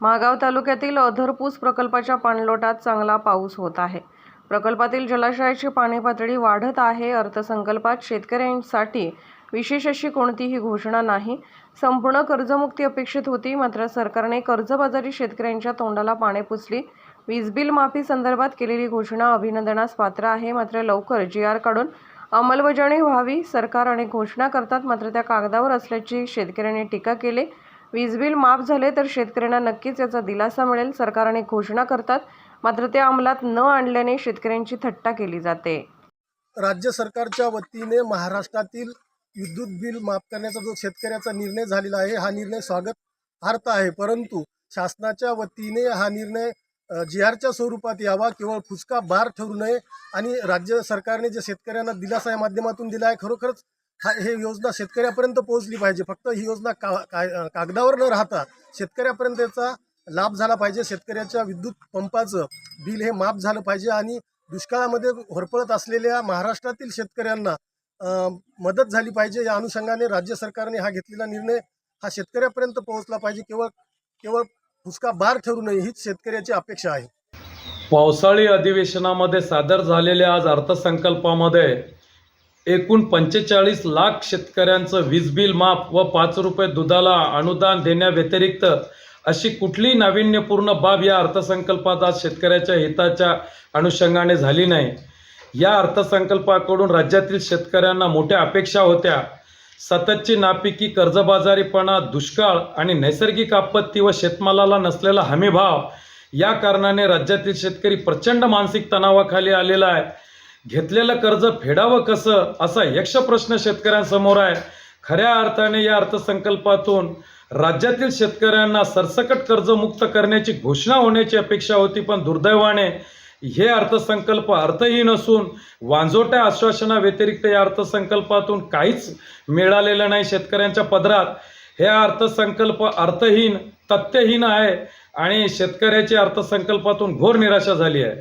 महागाव तालुक्यातील अधरपूस प्रकल्पाच्या पाणलोटात चांगला पाऊस होत आहे. प्रकल्पातील जलाशयाची पाणी पातळी वाढत आहे. अर्थसंकल्पात शेतकऱ्यांसाठी विशेष अशी कोणतीही घोषणा नाही. संपूर्ण कर्जमुक्ती अपेक्षित होती. मात्र सरकारने कर्जबाजारी शेतकऱ्यांच्या तोंडाला पाने पुसली. वीज बिल माफी संदर्भात केलेली घोषणा अभिनंदनास पात्र आहे. मात्र लवकर जी आर काढून अंमलबजावणी व्हावी सरकार अनेक घोषणा करतात. मात्र त्या कागदावर असल्याची शेतकऱ्यांनी टीका केली. वीज बिल माफ झाले तर शेतकऱ्यांना नक्कीच याचा दिलासा मिळेल. सरकारने घोषणा करतात मात्र ते अंमलात न आणल्याने शेतकऱ्यांची थट्टा केली जाते. राज्य सरकारच्या वतीने महाराष्ट्रातील विद्युत बिल माफ करण्याचा जो शेतकऱ्याचा निर्णय झालेला आहे हा निर्णय स्वागतार्थ आहे. परंतु शासनाच्या वतीने हा निर्णय जी आरच्या स्वरूपात यावा केवळ फुसका बार ठरू नये आणि राज्य सरकारने जे शेतकऱ्यांना दिलासा या माध्यमातून दिला आहे खरोखरच हा हे योजना शेतकऱ्यापर्यंत पोहोचली पाहिजे. फक्त ही योजना का का कागदावर न राहता शेतकऱ्यापर्यंत याचा लाभ झाला पाहिजे. शेतकऱ्याच्या विद्युत पंपाचं बिल हे माफ झालं पाहिजे आणि दुष्काळामध्ये होरपळत असलेल्या महाराष्ट्रातील शेतकऱ्यांना मदत झाली पाहिजे. या अनुषंगाने राज्य सरकारने हा घेतलेला निर्णय हा शेतकऱ्यापर्यंत पोहोचला पाहिजे. केवळ केवळ फुसका बार ठरू नये हीच शेतकऱ्याची अपेक्षा आहे. पावसाळी अधिवेशनामध्ये सादर झालेल्या आज अर्थसंकल्पामध्ये एकूण पंचेचाळीस लाख शेतकऱ्यांचं वीज बिल माफ व पाच रुपये दुधाला अनुदान देण्याव्यतिरिक्त अशी कुठलीही नाविन्यपूर्ण बाब या अर्थसंकल्पात आज शेतकऱ्याच्या हिताच्या अनुषंगाने झाली नाही. या अर्थसंकल्पाकडून राज्यातील शेतकऱ्यांना मोठ्या अपेक्षा होत्या. सततची नापिकी कर्जबाजारीपणा दुष्काळ आणि नैसर्गिक आपत्ती व शेतमालाला नसलेला हमीभाव या कारणाने राज्यातील शेतकरी प्रचंड मानसिक तणावाखाली आलेला आहे. घेतलेलं कर्ज फेडावं कसं? असा यक्ष प्रश्न शेतकऱ्यांसमोर आहे. खऱ्या अर्थाने या अर्थसंकल्पातून राज्यातील शेतकऱ्यांना सरसकट कर्जमुक्त करण्याची घोषणा होण्याची अपेक्षा होती पण दुर्दैवाने हे अर्थसंकल्प अर्थहीन असून वांजोट्या आश्वासनाव्यतिरिक्त या अर्थसंकल्पातून काहीच मिळालेलं नाही. शेतकऱ्यांच्या पदरात हे अर्थसंकल्प अर्थहीन तथ्यहीन आहे आणि शेतकऱ्याची अर्थसंकल्पातून घोर निराशा झाली आहे.